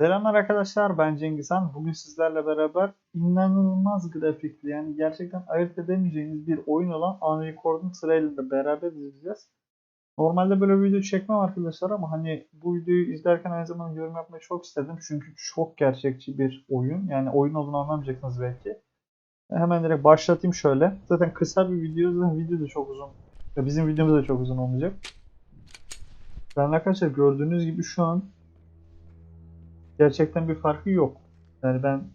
Selamlar arkadaşlar ben Cengizhan. Bugün sizlerle beraber inanılmaz grafikli yani gerçekten ayırt edemeyeceğiniz bir oyun olan Unrecorded Trail'de beraber izleyeceğiz. Normalde böyle bir video çekmem arkadaşlar ama hani bu videoyu izlerken aynı zamanda yorum yapmayı çok istedim. Çünkü çok gerçekçi bir oyun. Yani oyun olduğunu anlamayacaksınız belki. Hemen direkt başlatayım şöyle. Zaten kısa bir video. Zaten video da çok uzun. Bizim videomuz da çok uzun olmayacak. Ben arkadaşlar gördüğünüz gibi şu an gerçekten bir farkı yok. Yani ben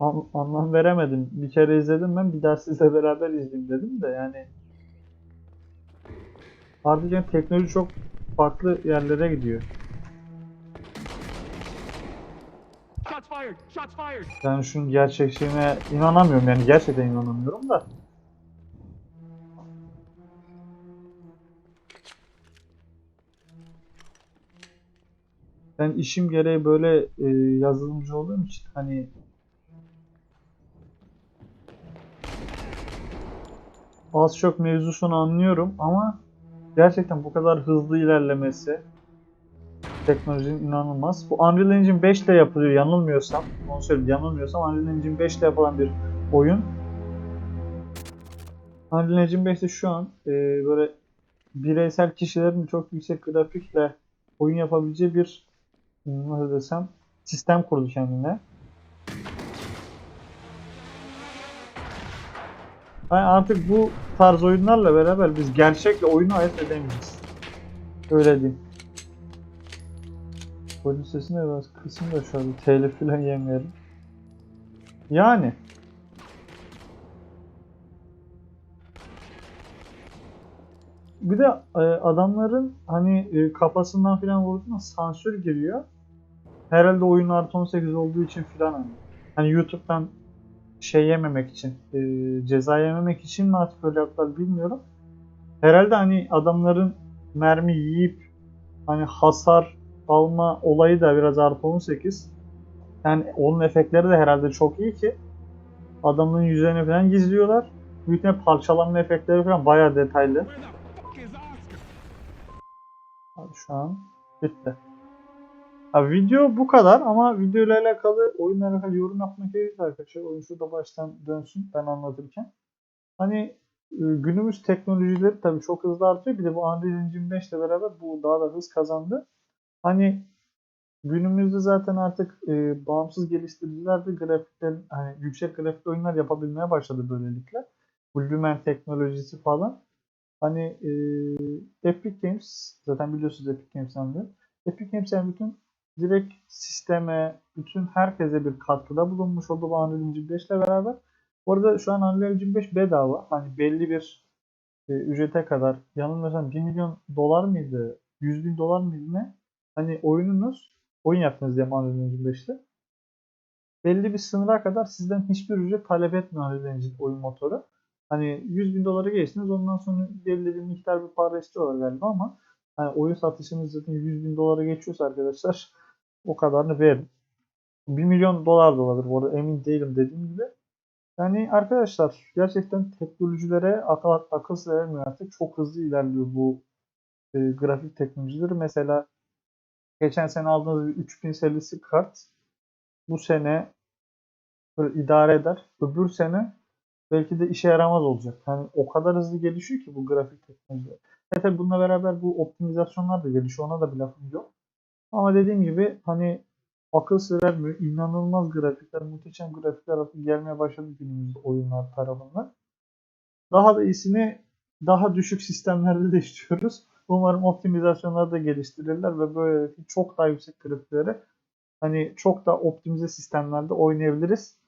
an- anlam veremedim. Bir kere izledim ben bir daha sizle beraber izleyeyim dedim de yani harbiden teknoloji çok farklı yerlere gidiyor. Yani şunun gerçekçiliğine inanamıyorum yani gerçekten inanamıyorum da. Ben işim gereği böyle e, yazılımcı olduğum için hani az çok mevzusunu anlıyorum ama gerçekten bu kadar hızlı ilerlemesi teknolojinin inanılmaz. Bu Unreal Engine 5 ile yapılıyor yanılmıyorsam. Onu söyleyeyim yanılmıyorsam Unreal Engine 5 ile yapılan bir oyun. Unreal Engine 5'te şu an e, böyle bireysel kişilerin çok yüksek grafikle oyun yapabileceği bir nasıl desem sistem kurdu kendine. Yani artık bu tarz oyunlarla beraber biz gerçekle oyunu ayırt edemeyeceğiz. Öyle diyeyim. Oyun sesini biraz kısım da şöyle telif falan yemeyelim. Yani. Bir de e, adamların hani e, kafasından falan vurduğunda sansür giriyor. Herhalde oyun artı 18 olduğu için falan hani. Hani YouTube'dan şey yememek için, e, ceza yememek için mi artık öyle yaptılar bilmiyorum. Herhalde hani adamların mermi yiyip hani hasar alma olayı da biraz artı 18. Yani onun efektleri de herhalde çok iyi ki adamın yüzlerini falan gizliyorlar. Büyük parçalanma efektleri falan bayağı detaylı. Abi şu an bitti. Abi video bu kadar ama video ile alakalı, oyunla alakalı yorum yapmak gerekirse arkadaşlar. Oyun şurada baştan dönsün ben anlatırken. Hani e, günümüz teknolojileri tabii çok hızlı artıyor. Bir de bu Unreal Engine 5 ile beraber bu daha da hız kazandı. Hani günümüzde zaten artık e, bağımsız geliştiriciler de grafikler, hani yüksek grafikli oyunlar yapabilmeye başladı böylelikle. Bu teknolojisi falan. Hani e, Epic Games zaten biliyorsunuz Epic Games'ten de. Epic Games yani bütün direkt sisteme, bütün herkese bir katkıda bulunmuş oldu bu Unreal Engine 5 ile beraber. Bu arada şu an Unreal Engine 5 bedava. Hani belli bir e, ücrete kadar yanılmıyorsam 1 milyon dolar mıydı? 100 bin dolar mıydı ne? Hani oyununuz, oyun yaptınız diye Unreal Engine 5'te. Belli bir sınıra kadar sizden hiçbir ücret talep etmiyor Unreal Engine oyun motoru. Hani 100 bin dolara geçtiniz ondan sonra belli bir miktar bir para istiyorlar galiba ama hani oyun satışınız zaten 100 bin dolara geçiyorsa arkadaşlar o kadarını verin. 1 milyon dolar da olabilir bu arada emin değilim dediğim gibi. Yani arkadaşlar gerçekten teknolojilere akıl, akıl vermiyor artık. Çok hızlı ilerliyor bu e, grafik teknolojileri. Mesela geçen sene aldığınız bir 3000 serisi kart bu sene idare eder. Öbür sene belki de işe yaramaz olacak. Yani o kadar hızlı gelişiyor ki bu grafik teknolojiler. E tabi bununla beraber bu optimizasyonlar da gelişiyor. Ona da bir lafım yok. Ama dediğim gibi hani akıl sır vermiyor. İnanılmaz grafikler, muhteşem grafikler artık gelmeye başladı günümüzde oyunlar tarafından. Daha da iyisini daha düşük sistemlerde de istiyoruz. Umarım optimizasyonları da geliştirirler ve böyle çok daha yüksek grafiklere hani çok da optimize sistemlerde oynayabiliriz.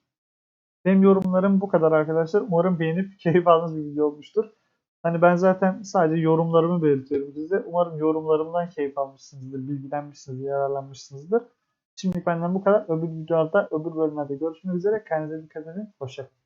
Benim yorumlarım bu kadar arkadaşlar. Umarım beğenip keyif aldığınız bir video olmuştur. Hani ben zaten sadece yorumlarımı belirtiyorum size. Umarım yorumlarımdan keyif almışsınızdır, bilgilenmişsinizdir, yararlanmışsınızdır. Şimdilik benden bu kadar. Öbür videolarda, öbür bölümlerde görüşmek üzere. Kendinize dikkat edin. Hoşçakalın.